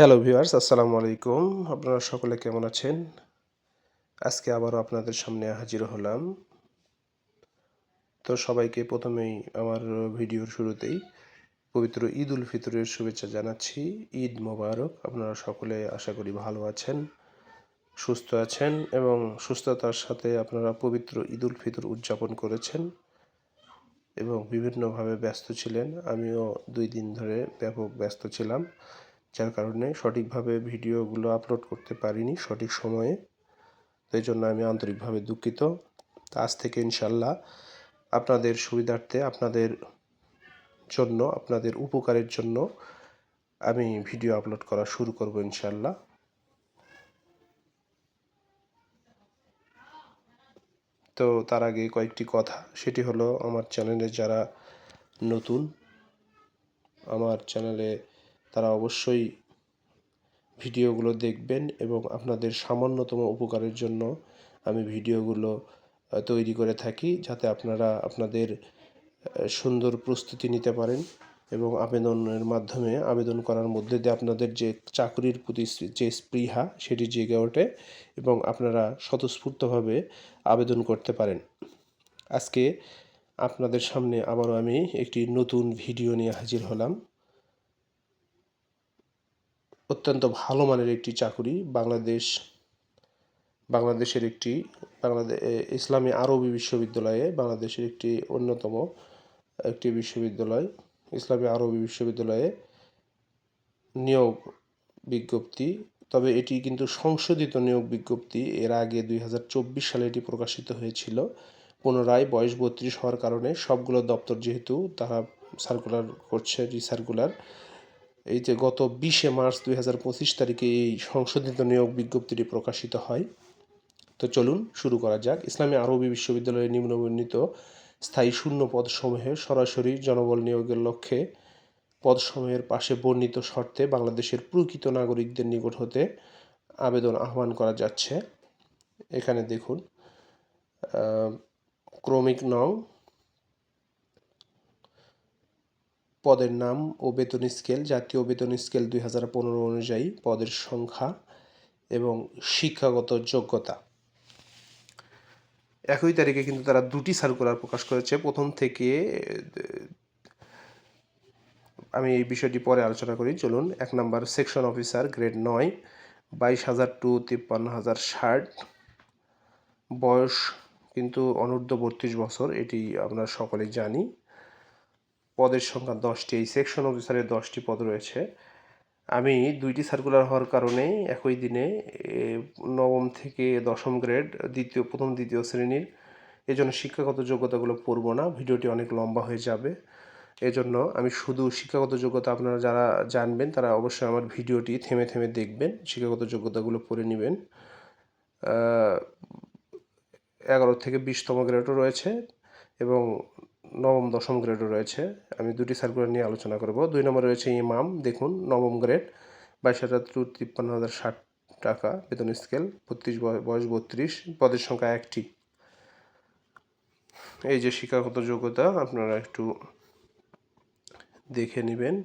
Hello viewers আসসালামু আলাইকুম। আপনারা সকলে কেমন আছেন? আজকে আবারও আপনাদের সামনে হাজির হলাম। তো সবাইকে প্রথমেই আমার ভিডিওর শুরুতেই পবিত্র ঈদ উল ফিতরের শুভেচ্ছা জানাচ্ছি। ঈদ মোবারক, আপনারা সকলে আশা করি ভালো আছেন, সুস্থ আছেন এবং সুস্থতার সাথে আপনারা পবিত্র ঈদ উল ফিতর উদযাপন করেছেন এবং বিভিন্নভাবে ব্যস্ত ছিলেন। আমিও দুই দিন ধরে ব্যাপক ব্যস্ত ছিলাম। যার কারণে সঠিকভাবে ভিডিওগুলো আপলোড করতে পারিনি সঠিক সময়ে। তো এই জন্য আমি আন্তরিকভাবে দুঃখিত। আজ থেকে ইনশাল্লাহ আপনাদের সুবিধার্থে, আপনাদের জন্য, আপনাদের উপকারের জন্য আমি ভিডিও আপলোড করা শুরু করব ইনশাল্লাহ তো তার আগে কয়েকটি কথা, সেটি হলো আমার চ্যানেলে যারা নতুন, আমার চ্যানেলে তারা অবশ্যই ভিডিওগুলো দেখবেন এবং আপনাদের সামান্যতম উপকারের জন্য আমি ভিডিওগুলো তৈরি করে থাকি যাতে আপনারা আপনাদের সুন্দর প্রস্তুতি নিতে পারেন এবং আবেদনের মাধ্যমে আবেদন করার মধ্যে দিয়ে আপনাদের যে চাকরির প্রতি যে স্পৃহা সেটি জেগে ওঠে এবং আপনারা স্বতঃস্ফূর্তভাবে আবেদন করতে পারেন। আজকে আপনাদের সামনে আবারও আমি একটি নতুন ভিডিও নিয়ে হাজির হলাম। অত্যন্ত ভালো মানের একটি চাকুরি বাংলাদেশ, বাংলাদেশের একটি বাংলাদেশ ইসলামী আরবি বিশ্ববিদ্যালয়ে বাংলাদেশের একটি অন্যতম একটি বিশ্ববিদ্যালয়, ইসলামী আরবি বিশ্ববিদ্যালয়ে নিয়োগ বিজ্ঞপ্তি। তবে এটি কিন্তু সংশোধিত নিয়োগ বিজ্ঞপ্তি, এর আগে দুই হাজার চব্বিশ সালে এটি প্রকাশিত হয়েছিল। পুনরায় বয়স বত্রিশ হওয়ার কারণে সবগুলো দপ্তর যেহেতু তারা সার্কুলার করছে রিসার্কুলার এই যে গত বিশে মার্চ দুই হাজার পঁচিশ তারিখে এই সংশোধিত নিয়োগ বিজ্ঞপ্তিটি প্রকাশিত হয়। তো চলুন শুরু করা যাক। ইসলামী আরবি বিশ্ববিদ্যালয়ে নিম্নবর্ণিত স্থায়ী শূন্য পদসমূহে সরাসরি জনবল নিয়োগের লক্ষ্যে পদসমূহের পাশে বর্ণিত শর্তে বাংলাদেশের প্রকৃত নাগরিকদের নিকট হতে আবেদন আহ্বান করা যাচ্ছে। এখানে দেখুন ক্রমিক নং পদের নাম ও বেতন স্কেল, জাতীয় বেতন স্কেল দুই হাজার পনেরো অনুযায়ী পদের সংখ্যা এবং শিক্ষাগত যোগ্যতা। একই তারিখে কিন্তু তারা দুটি সার্কুলার প্রকাশ করেছে। প্রথম থেকে, আমি এই বিষয়টি পরে আলোচনা করি। চলুন, এক নম্বর সেকশন অফিসার গ্রেড নয়, বাইশ হাজার টু তিপ্পান্ন হাজার ষাট। বয়স কিন্তু অনূর্ধ্ব বত্রিশ বছর, এটি আমরা সকলে জানি। পদের সংখ্যা দশটি। এই সেকশন অফিসারের দশটি পদ রয়েছে। আমি দুইটি সার্কুলার হওয়ার কারণে একই দিনে নবম থেকে দশম গ্রেড দ্বিতীয়, প্রথম, দ্বিতীয় শ্রেণির এজন্য শিক্ষাগত যোগ্যতাগুলো পড়ব না। ভিডিওটি অনেক লম্বা হয়ে যাবে। এজন্য আমি শুধু শিক্ষাগত যোগ্যতা আপনারা যারা জানবেন, তারা অবশ্যই আমার ভিডিওটি থেমে থেমে দেখবেন। শিক্ষাগত যোগ্যতাগুলো পড়ে নেবেন। এগারো থেকে বিশতম গ্রেডও রয়েছে এবং নবম, দশম গ্রেডও রয়েছে। আমি দুটি সার্কুলার নিয়ে আলোচনা করব। দুই নম্বর রয়েছে ইমাম। দেখুন, নবম গ্রেড বাইশ হাজার টু তিপ্পান্ন হাজার ষাট টাকা বেতন স্কেল বত্রিশ বয়স বত্রিশ, পদের সংখ্যা একটি। এই যে শিক্ষাগত যোগ্যতা, আপনারা একটু দেখে নেবেন।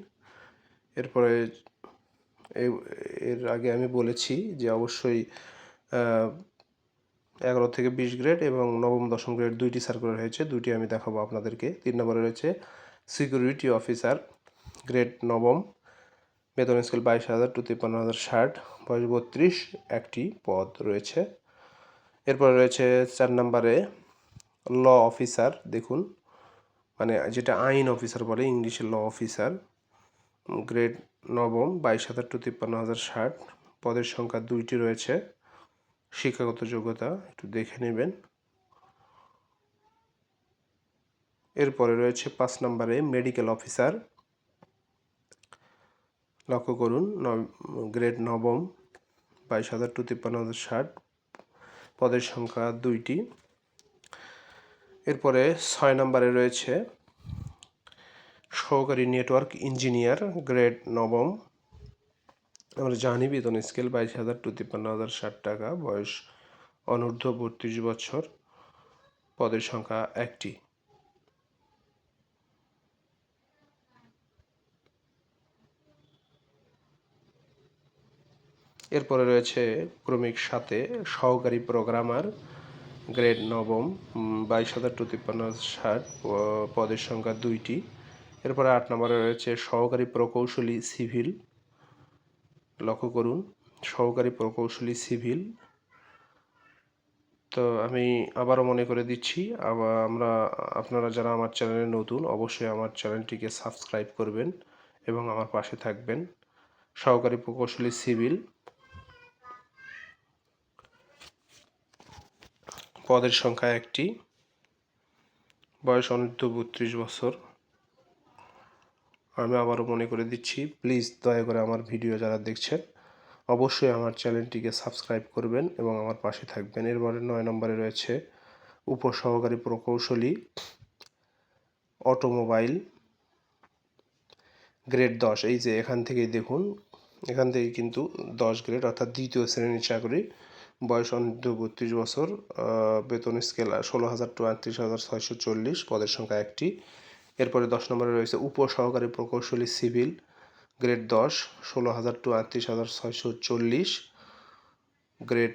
এরপরে এর আগে আমি বলেছি যে অবশ্যই এগারো থেকে বিশ গ্রেড এবং নবম, দশম গ্রেড দুইটি সার্কুলার হয়েছে। দুইটি আমি দেখাবো আপনাদেরকে। তিন নম্বরে রয়েছে সিকিউরিটি অফিসার গ্রেড নবম, বেতন স্কেল বাইশ হাজার, টু তিপ্পান্ন হাজার ষাট, বয়স বত্রিশ, একটি পদ রয়েছে। এরপরে রয়েছে চার নম্বরে ল অফিসার দেখুন মানে যেটা আইন অফিসার বলে, ইংলিশে ল অফিসার গ্রেড নবম, বাইশ হাজার, টু তিপ্পান্ন হাজার ষাট, পদের সংখ্যা দুইটি রয়েছে। শিক্ষাগত যোগ্যতা একটু দেখে নেবেন। এরপরে রয়েছে পাঁচ নম্বরে মেডিকেল অফিসার। লক্ষ্য করুন গ্রেড নবম, বাইশ হাজার টু তিপ্পান্ন হাজার ষাট। পদের সংখ্যা দুইটি। এরপরে ছয় নম্বরে রয়েছে সহকারী নেটওয়ার্ক ইঞ্জিনিয়ার, গ্রেড নবম। আমরা জানি বেতন স্কেল বাইশ হাজার টু তিপ্পান্ন হাজার ষাট টাকা, বয়স অনূর্ধ্ব বত্রিশ বছর, পদের সংখ্যা একটি। এরপরে রয়েছে ক্রমিক সাথে সহকারী প্রোগ্রামার গ্রেড নবম বাইশ হাজার টু তিপ্পান্ন ষাট পদের সংখ্যা দুইটি। এরপরে আট নম্বরে রয়েছে সহকারী প্রকৌশলী সিভিল লক্ষ্য করুন, সহকারী প্রকৌশলী সিভিল। তো আমি আবারও মনে করে দিচ্ছি আমরা, আপনারা যারা আমার চ্যানেলে নতুন, অবশ্যই আমার চ্যানেলটিকে সাবস্ক্রাইব করবেন এবং আমার পাশে থাকবেন। সহকারী প্রকৌশলী সিভিল। পদের সংখ্যা একটি। বয়স অনূর্ধ্ব বত্রিশ বছর। আমি আবারও মনে করে দিচ্ছি প্লিজ দয়া করে আমার ভিডিও যারা দেখছেন, অবশ্যই আমার চ্যানেলটিকে সাবস্ক্রাইব করবেন এবং আমার পাশে থাকবেন। এরপরে নয় নম্বরে রয়েছে উপসহকারী প্রকৌশলী অটোমোবাইল গ্রেড দশ। এই যে এখান থেকেই দেখুন, এখান থেকে কিন্তু দশ গ্রেড অর্থাৎ দ্বিতীয় শ্রেণির চাকরি, বয়স অনূর্ধ্ব বত্রিশ বছর বেতন স্কেল ষোলো হাজার টু আটত্রিশ হাজার, ছয়শো চল্লিশ, পদের সংখ্যা একটি। এরপরে দশ নম্বরে রয়েছে উপসহকারী প্রকৌশলী সিভিল, গ্রেড দশ, ষোলো হাজার টু আটত্রিশ হাজার ছয়শো চল্লিশ। গ্রেড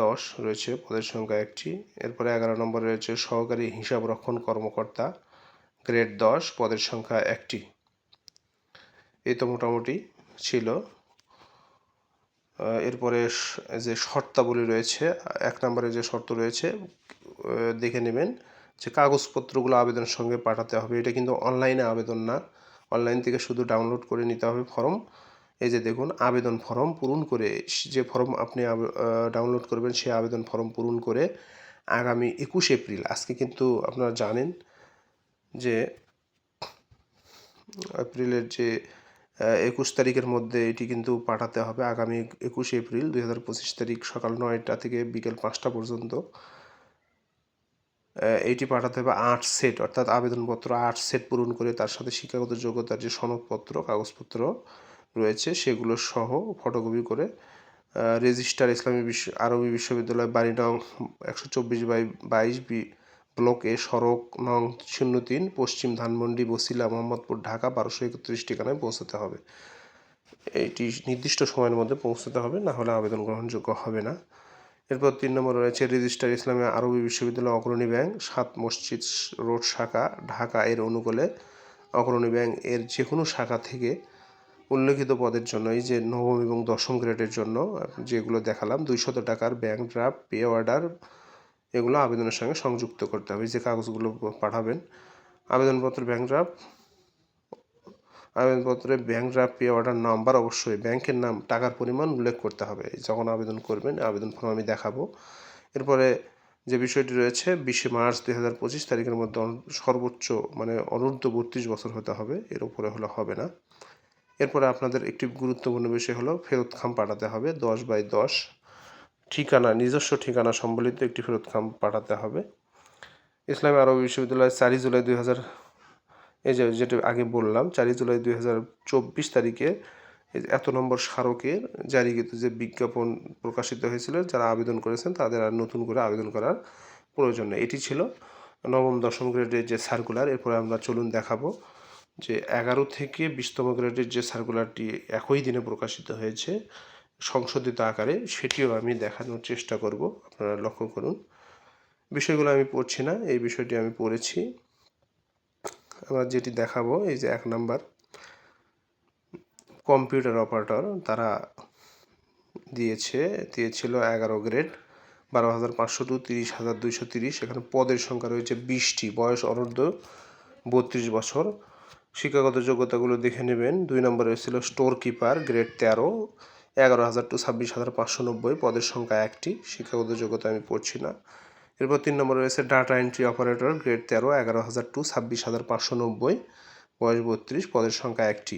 দশ রয়েছে পদের সংখ্যা একটি। এরপরে এগারো নম্বরে রয়েছে সহকারী হিসাব রক্ষণ কর্মকর্তা, গ্রেড দশ পদের সংখ্যা একটি। এই তো মোটামুটি ছিল। এরপরে যে শর্তাবলী রয়েছে, এক নম্বরে যে শর্ত রয়েছে দেখে নেবেন। যে কাগজপত্রগুলো আবেদনের সঙ্গে পাঠাতে হবে, এটা কিন্তু অনলাইনে আবেদন না। অনলাইন থেকে শুধু ডাউনলোড করে নিতে হবে ফর্ম। এই যে দেখুন, আবেদন ফর্ম পূরণ করে যে ফর্ম আপনি ডাউনলোড করবেন, সেই আবেদন ফর্ম পূরণ করে আগামী একুশ এপ্রিল, আজকে কিন্তু আপনারা জানেন যে এপ্রিলের যে একুশ তারিখের মধ্যে এটি কিন্তু পাঠাতে হবে আগামী একুশে এপ্রিল দুই হাজার পঁচিশ তারিখ সকাল নয়টা থেকে বিকেল পাঁচটা পর্যন্ত। এইটি পাঠাতে হবে আট সেট, অর্থাৎ আবেদনপত্র আট সেট পূরণ করে তার সাথে শিক্ষাগত যোগ্যতার যে সনদপত্র, কাগজপত্র রয়েছে সেগুলো সহ ফটোকপি করে রেজিস্টার ইসলামী বিশ্ব আরবি বিশ্ববিদ্যালয় বাড়ি নং একশো চব্বিশ বাই বাইশ বি ব্লকে সড়ক নং শূন্য তিন, পশ্চিম ধানমন্ডি, বসিলা, মোহাম্মদপুর, ঢাকা, বারোশো একত্রিশ ঠিকানায় পৌঁছাতে হবে। এইটি নির্দিষ্ট সময়ের মধ্যে পৌঁছাতে হবে, না হলে আবেদন গ্রহণযোগ্য হবে না। এরপর তিন নম্বর রয়েছে রেজিস্টার ইসলামী আরবি বিশ্ববিদ্যালয় অগ্রণী ব্যাংক, সাত মসজিদ রোড শাখা, ঢাকা এর অনুকূলে অগ্রণী ব্যাংক এর যে কোনো শাখা থেকে উল্লেখিত পদের জন্য এই যে নবম এবং দশম গ্রেডের জন্য যেগুলো দেখালাম, দুইশত টাকার ব্যাংক ড্রাফট, পে অর্ডার, এগুলো আবেদনের সঙ্গে সংযুক্ত করতে হবে। যে কাগজগুলো পাঠাবেন, আবেদনপত্র, bank draft আবেদনপত্রে bank draft pay order number অবশ্যই ব্যাংকের নাম, টাকার পরিমাণ উল্লেখ করতে হবে। যখন আবেদন করবেন, আবেদন ফর্ম আমি দেখাবো। এরপরে যে বিষয়টি রয়েছে, বিশে মার্চ দুই হাজার পঁচিশ তারিখের মধ্যে সর্বোচ্চ মানে অনূর্ধ্ব বত্রিশ বছর হতে হবে, এর উপরে হলে হবে না। এরপরে আপনাদের একটি গুরুত্বপূর্ণ বিষয় হলো ফেরত খাম পাঠাতে হবে, দশ বাই দশ। ঠিকানা, নিজস্ব ঠিকানা সম্বলিত একটি ফেরত খাম পাঠাতে হবে। ইসলামী আরব বিশ্ববিদ্যালয় চারই জুলাই দুই হাজার এই যে যেটা আগে বললাম, চারই জুলাই দুই হাজার চব্বিশ তারিখে এত নম্বর স্মারকের জারিকৃত যে বিজ্ঞাপন প্রকাশিত হয়েছিল, যারা আবেদন করেছেন তাদের আর নতুন করে আবেদন করার প্রয়োজন নেই। এটি ছিল নবম, দশম গ্রেডের যে সার্কুলার এরপরে আমরা চলুন দেখাবো যে এগারো থেকে বিশতম গ্রেডের যে সার্কুলারটি একই দিনে প্রকাশিত হয়েছে, সংশোধিত আকারে, সেটিও আমি দেখানোর চেষ্টা করব, আপনারা লক্ষ্য করুন। বিষয়গুলো আমি পড়ছি না, এই বিষয়টি আমি পড়েছি। আমরা যেটি দেখাবো, এই যে এক নাম্বার, কম্পিউটার অপারেটর, তারা দিয়েছে, দিয়েছিল এগারো গ্রেড, বারো হাজার পাঁচশো টু তিরিশ হাজার দুইশো তিরিশ, এখানে পদের সংখ্যা রয়েছে বিশটি, বয়স অনূর্ধ্ব বত্রিশ বছর। শিক্ষাগত যোগ্যতাগুলো দেখে নেবেন, দুই নম্বরে ছিল স্টোর কিপার, গ্রেড তেরো, এগারো হাজার টু ছাব্বিশ হাজার পাঁচশো নব্বই, পদের সংখ্যা একটি, শিক্ষাগত যোগ্যতা আমি পড়ছি না। এরপর তিন নম্বরে রয়েছে ডাটা এন্ট্রি অপারেটর গ্রেড তেরো, এগারো হাজার টু ছাব্বিশ হাজার পাঁচশো নব্বই, বয়স বত্রিশ, পদের সংখ্যা একটি।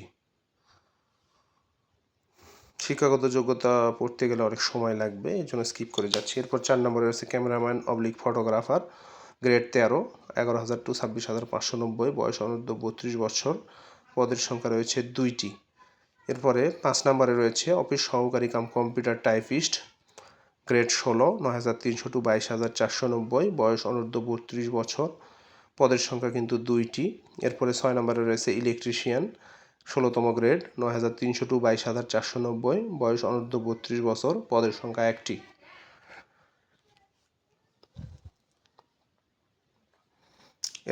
শিক্ষাগত যোগ্যতা পড়তে গেলে অনেক সময় লাগবে, এই জন্য স্কিপ করে যাচ্ছি। এরপর চার নম্বরে রয়েছে ক্যামেরাম্যান অবলিক ফটোগ্রাফার গ্রেড তেরো, এগারো হাজার টু ছাব্বিশ হাজার পাঁচশো নব্বই, বয়স অনূর্ধ্ব বত্রিশ বছর, পদের সংখ্যা রয়েছে দুইটি। এরপরে পাঁচ নম্বরে রয়েছে অফিস সহকারী কাম কম্পিউটার টাইপিস্ট গ্রেড ষোলো, নয় হাজার তিনশো টু, বাইশ হাজার চারশো নব্বই, বয়স অনূর্ধ্ব বত্রিশ বছর। পদের সংখ্যা কিন্তু দুইটি। এরপরে ছয় নম্বরে রয়েছে ইলেকট্রিশিয়ান, ষোলোতম গ্রেড, নয় হাজার তিনশো টু, বাইশ হাজার চারশো নব্বই, বয়স অনূর্ধ্ব বত্রিশ বছর, পদের সংখ্যা একটি।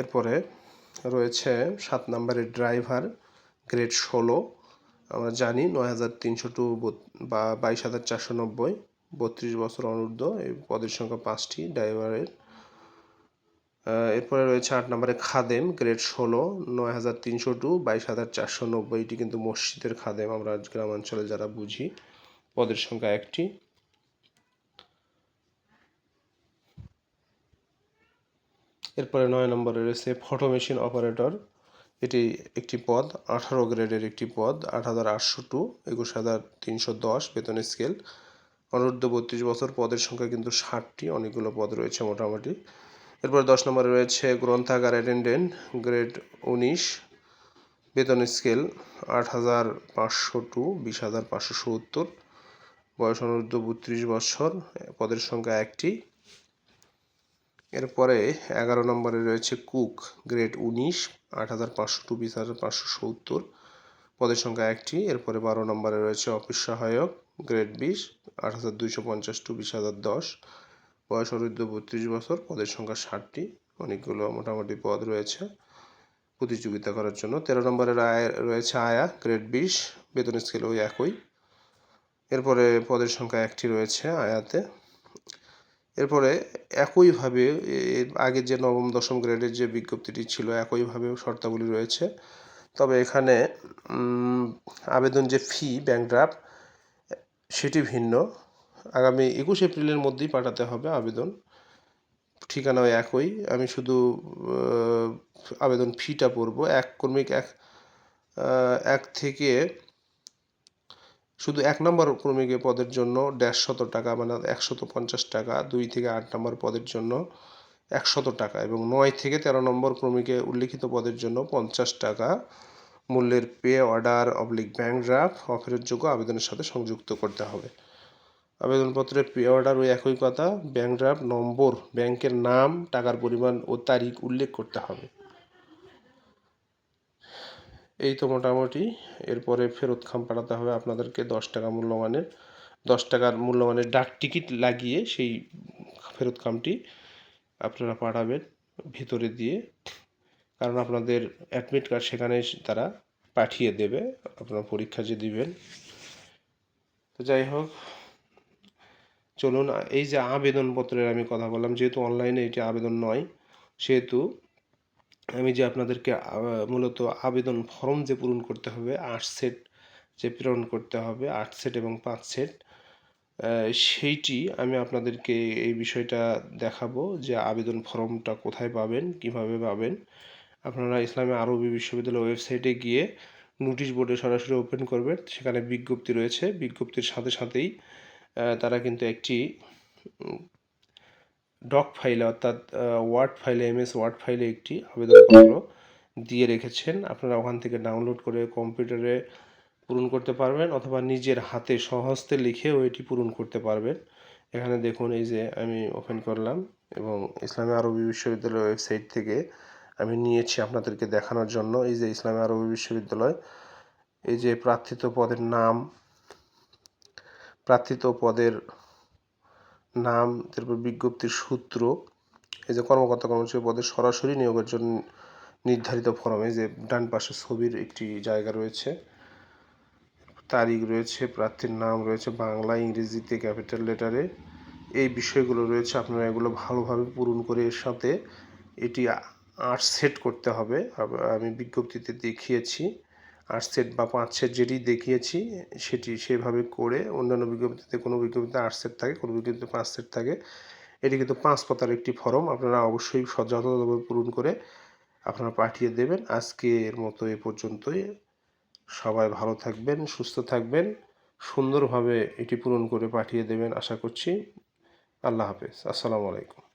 এরপরে রয়েছে সাত নম্বরের ড্রাইভার, গ্রেড ষোলো, আমরা জানি নয় হাজার তিনশো টু বা বাইশ হাজার চারশো নব্বই। বত্রিশ বছর অনূর্ধ্ব, এই পদের সংখ্যা পাঁচটি, ড্রাইভারের। এরপরে রয়েছে আট নম্বরে খাদেম, গ্রেড ষোলো, নয় হাজার তিনশো টু, বাইশ হাজার চারশো নব্বই, এটি কিন্তু মসজিদের খাদেম। আমরা গ্রামাঞ্চলে যারা বুঝি, পদের সংখ্যা একটি। এরপরে নয় নম্বরে রয়েছে ফটো মেশিন অপারেটর, এটি একটি পদ, আঠারো গ্রেডের একটি পদ, আট হাজার আটশো টু, একুশ হাজার তিনশো দশ, বেতন স্কেল। অনূর্ধ্ব বত্রিশ বছর পদের সংখ্যা কিন্তু ষাটটি, অনেকগুলো পদ রয়েছে মোটামুটি। এরপর দশ নম্বরে রয়েছে গ্রন্থাগার অ্যাটেন্ডেন্ট, গ্রেড উনিশ, বেতন স্কেল আট হাজার পাঁচশো টু, বিশ হাজার পাঁচশো সত্তর। বয়স অনূর্ধ্ব বত্রিশ বছর, পদের সংখ্যা একটি। এরপরে এগারো নম্বরে রয়েছে কুক, গ্রেড উনিশ, আট হাজার পাঁচশো টু, বিশ হাজার পাঁচশো সত্তর। পদের সংখ্যা একটি। এরপরে বারো নম্বরে রয়েছে অফিস সহায়ক গ্রেড বিশ, আট হাজার দুইশো পঞ্চাশ টু বিশ হাজার দশ। বয়স অরুদ্ধ বত্রিশ বছর, পদের সংখ্যা ষাটটি। অনেকগুলো মোটামুটি পদ রয়েছে প্রতিযোগিতা করার জন্য। তেরো নম্বরের আয় রয়েছে আয়া, গ্রেড বিশ, বেতন স্কেল ওই একই। এরপরে পদের সংখ্যা একটি রয়েছে আয়াতে। এরপরে একইভাবে আগের যে নবম, দশম গ্রেডের যে বিজ্ঞপ্তিটি ছিল, একইভাবে শর্তাবলী রয়েছে। তবে এখানে আবেদন যে ফি ব্যাংক ড্রাফট সেটি ভিন্ন। আগামী একুশ এপ্রিলের মধ্যেই পাঠাতে হবে আবেদন। ঠিকানাও একই। আমি শুধু আবেদন ফিটা পড়ব। এক কর্মিক, এক এক থেকে শুধু এক নম্বর ক্রমিকে পদের জন্য দেড়শত টাকা মানে একশত পঞ্চাশ টাকা, দুই থেকে আট নম্বর পদের জন্য একশত টাকা এবং নয় থেকে তেরো নম্বর ক্রমিকে উল্লিখিত পদের জন্য পঞ্চাশ টাকা। মূল্যের পে অর্ডার অবলিক ব্যাংক ড্রাফট অফারের আবেদনের সাথে সংযুক্ত করতে হবে। আবেদনপত্রে পে অর্ডার ওই একই কথা, ব্যাংক ড্রাফট, নম্বর, ব্যাংকের নাম, টাকার পরিমাণ ও তারিখ উল্লেখ করতে হবে। এই তো মোটামুটি। এরপরে ফেরত খাম পাঠাতে হবে আপনাদেরকে দশ টাকা মূল্যমানের, দশ টাকার মূল্যমানের ডাক টিকিট লাগিয়ে সেই ফেরত খামটি আপনারা পাঠাবেন ভিতরে দিয়ে। কারণ আপনাদের অ্যাডমিট কার্ড সেখানে তারা পাঠিয়ে দেবে, আপনারা পরীক্ষা যে দিবেন। তো যাই হোক, চলুন, এই যে আবেদনপত্রের আমি কথা বললাম, যেহেতু অনলাইনে এটি আবেদন নয়, সেহেতু আমি যে আপনাদেরকে মূলত আবেদন ফর্ম যে পূরণ করতে হবে, আট সেট যে প্রেরণ করতে হবে, আট সেট এবং পাঁচ সেট সেইটি আমি আপনাদেরকে এই বিষয়টা দেখাবো যে আবেদন ফর্মটা কোথায় পাবেন, কীভাবে পাবেন। আপনারা ইসলামী আরবি বিশ্ববিদ্যালয় ওয়েবসাইটে গিয়ে নোটিশ বোর্ডে সরাসরি ওপেন করবেন। সেখানে বিজ্ঞপ্তি রয়েছে। বিজ্ঞপ্তির সাথে সাথেই তারা কিন্তু একটি ডক ফাইলে অর্থাৎ ওয়ার্ড ফাইলে এমএস ওয়ার্ড ফাইলে একটি আবেদনপত্র দিয়ে রেখেছেন। আপনারা ওখান থেকে ডাউনলোড করে কম্পিউটারে পূরণ করতে পারবেন অথবা নিজের হাতে সহস্তে লিখেও এটি পূরণ করতে পারবেন। এখানে দেখুন, এই যে আমি ওপেন করলাম এবং ইসলামী আরবি বিশ্ববিদ্যালয় ওয়েবসাইট থেকে আমি নিয়েছি আপনাদেরকে দেখানোর জন্য। এই যে ইসলামী আরবি বিশ্ববিদ্যালয়, এই যে প্রার্থিত পদের নাম, প্রার্থিত পদের নাম, তারপর বিজ্ঞপ্তির সূত্র, এই যে কর্মকর্তা কর্মচারী পদে সরাসরি নিয়োগের জন্য নির্ধারিত ফরম, এই যে ডান পাশে ছবির একটি জায়গা রয়েছে, তারিখ রয়েছে, প্রার্থীর নাম রয়েছে, বাংলা, ইংরেজিতে ক্যাপিটাল লেটারে। এই বিষয়গুলো রয়েছে, আপনারা এগুলো ভালোভাবে পূরণ করে এর সাথে এটি আর্ট সেট করতে হবে। আমি বিজ্ঞপ্তিতে দেখিয়েছি, আট সেট বা পাঁচ সেট যেটি দেখিয়েছি, সেটি সেভাবে করে অন্যান্য বিজ্ঞপ্তিতে কোনো বিজ্ঞপ্তিতে আট সেট থাকে, কোনো বিজ্ঞপ্তিতে পাঁচ সেট থাকে। এটি কিন্তু পাঁচ পাতার একটি ফর্ম, আপনারা অবশ্যই যথাযথভাবে পূরণ করে আপনারা পাঠিয়ে দেবেন। আজকের মতো এ পর্যন্তই। সবাই ভালো থাকবেন, সুস্থ থাকবেন, সুন্দরভাবে এটি পূরণ করে পাঠিয়ে দেবেন আশা করছি। আল্লাহ হাফেজ। আসসালামু আলাইকুম।